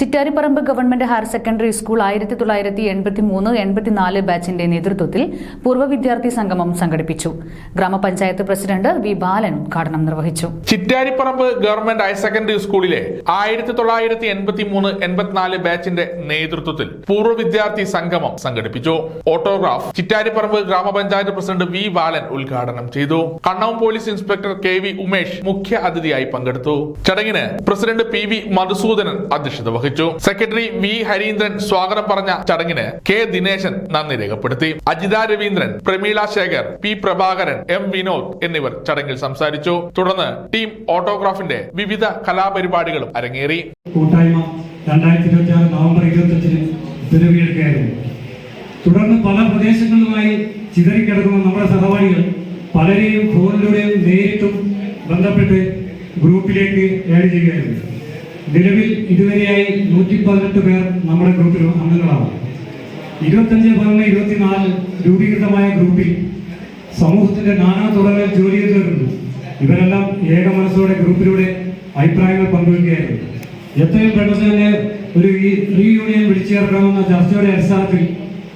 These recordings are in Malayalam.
Chittariparamba government higher secondary school ആയിരത്തി തൊള്ളായിരത്തി എൺപത്തി മൂന്ന് എൺപത്തിനാല് ബാച്ചിന്റെ നേതൃത്വത്തിൽ പൂർവ വിദ്യാർത്ഥി സംഗമം സംഘടിപ്പിച്ചു. ഗ്രാമപഞ്ചായത്ത് പ്രസിഡന്റ് വി ബാലൻ ഉദ്ഘാടനം നിർവഹിച്ചു. ചിറ്റാരിപ്പറമ്പ് ഗവൺമെന്റ് ഹയർ സെക്കൻഡറി സ്കൂളിലെ ആയിരത്തി തൊള്ളായിരത്തി എൺപത്തി മൂന്ന് എൺപത്തിനാല് ബാച്ചിന്റെ നേതൃത്വത്തിൽ പൂർവ വിദ്യാർത്ഥി സംഗമം സംഘടിപ്പിച്ചു. ഓട്ടോഗ്രാഫ് ചിറ്റാരിപ്പറമ്പ് ഗ്രാമപഞ്ചായത്ത് പ്രസിഡന്റ് വി ബാലൻ ഉദ്ഘാടനം ചെയ്തു. കണ്ണവും police inspector K V Umesh മുഖ്യ അതിഥിയായി പങ്കെടുത്തു. ചടങ്ങിന് പ്രസിഡന്റ് പി വി മധുസൂദനൻ അധ്യക്ഷത വഹിച്ചു. സെക്രട്ടറി വി ഹരീന്ദ്രൻ സ്വാഗതം പറഞ്ഞ ചടങ്ങിന് കെ ദിനേശൻ നന്ദി രേഖപ്പെടുത്തി. അജിത രവീന്ദ്രൻ പ്രമീള ശേഖർ പി പ്രഭാകരൻ എം വിനോദ് എന്നിവർ ചടങ്ങിൽ സംസാരിച്ചു. തുടർന്ന് ടീം ഓട്ടോഗ്രാഫിന്റെ വിവിധ കലാപരിപാടികളും അരങ്ങേറി. തുടർന്ന് പല പ്രദേശങ്ങളിലുമായി ചിതറിക്കിടക്കുന്ന നമ്മുടെ സഹപാഠികൾ പലരെയും ഫോണിലൂടെയും നേരിട്ടും ബന്ധപ്പെട്ട് ഗ്രൂപ്പിലേക്ക് ഏഡ് ചെയ്യുകയായിരുന്നു. നിലവിൽ ഇതുവരെയായി നൂറ്റി പതിനെട്ട് പേർ നമ്മുടെ ഗ്രൂപ്പിൽ അംഗങ്ങളാണ്. ഇരുപത്തഞ്ച് പതിനൊന്ന് ഇരുപത്തിനാല് രൂപീകൃതമായ ഗ്രൂപ്പിൽ സമൂഹത്തിന്റെ നാനാ തുറകളിൽ ജോലി ചെയ്തവരുണ്ട് ഇവരെല്ലാം ഏക മനസ്സോടെ ഗ്രൂപ്പിലൂടെ അഭിപ്രായങ്ങൾ പങ്കുവയ്ക്കുകയായിരുന്നു. എത്രയും പെട്ടെന്ന് തന്നെ ഒരു റീയൂണിയൻ വിളിച്ചു ചേർക്കണമെന്ന ചർച്ചയുടെ അടിസ്ഥാനത്തിൽ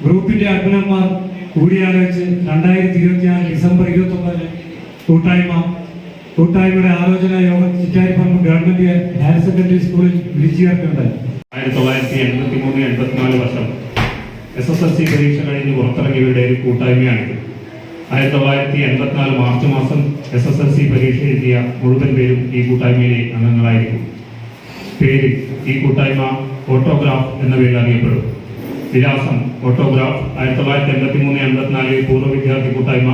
ഗ്രൂപ്പിന്റെ അഡ്മിനർമാർ കൂടിയാലോചിച്ച് രണ്ടായിരത്തി ഇരുപത്തിനാല് ഡിസംബർ ഇരുപത്തി ഒമ്പതിന് കൂട്ടായ്മ കൂട്ടായ്മയുടെ ആലോചനാ യോഗം ചിറ്റാരിപ്പറമ്പ് ഗവൺമെന്റ് ഹയർ സെക്കൻഡറി സ്കൂളിൽ വിളിച്ചു ചേർക്കുകയുണ്ടായി ആയിരത്തി തൊള്ളായിരത്തി എൺപത്തി മൂന്ന് എൺപത്തിനാല് വർഷം എസ് എസ് എൽ സി പരീക്ഷ കഴിഞ്ഞ് പുറത്തിറങ്ങിയവരുടെ ഒരു കൂട്ടായ്മയാണിത്. ആയിരത്തി തൊള്ളായിരത്തി എൺപത്തിനാല് മാർച്ച് മാസം എസ് എസ് എൽ സി പരീക്ഷ എഴുതിയ മുഴുവൻ പേരും ഈ കൂട്ടായ്മയിലെ അംഗങ്ങളായിരിക്കും. പേര് ഈ കൂട്ടായ്മ ഓട്ടോഗ്രാഫ് എന്ന പേരിൽ അറിയപ്പെടും. വിലാസം ഓട്ടോഗ്രാഫ് ആയിരത്തി തൊള്ളായിരത്തി എൺപത്തി മൂന്ന് എൺപത്തിനാല് പൂർവ വിദ്യാർത്ഥി കൂട്ടായ്മ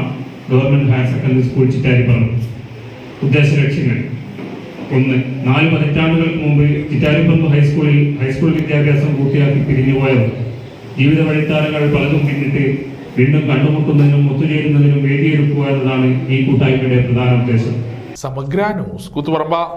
government higher secondary school Chittariparamba. ഉദ്ദേശ ലക്ഷ്യങ്ങൾ ഒന്ന് നാല് പതിറ്റാണ്ടുകൾക്ക് മുമ്പ് ചിറ്റാരിപ്പറമ്പ് ഹൈസ്കൂളിൽ ഹൈസ്കൂൾ വിദ്യാഭ്യാസം പൂർത്തിയാക്കി പിരിഞ്ഞുപോയവർ. ജീവിത വഴിത്താരങ്ങൾ പലതും പിന്നിട്ട് വീണ്ടും കണ്ടുമുട്ടുന്നതിനും ഒത്തുചേരുന്നതിനും വേദിയൊരുക്കുക എന്നതാണ് ഈ കൂട്ടായ്മയുടെ പ്രധാന ഉദ്ദേശം. സമഗ്ര ന്യൂസ് കൂത്തുപറമ്പ.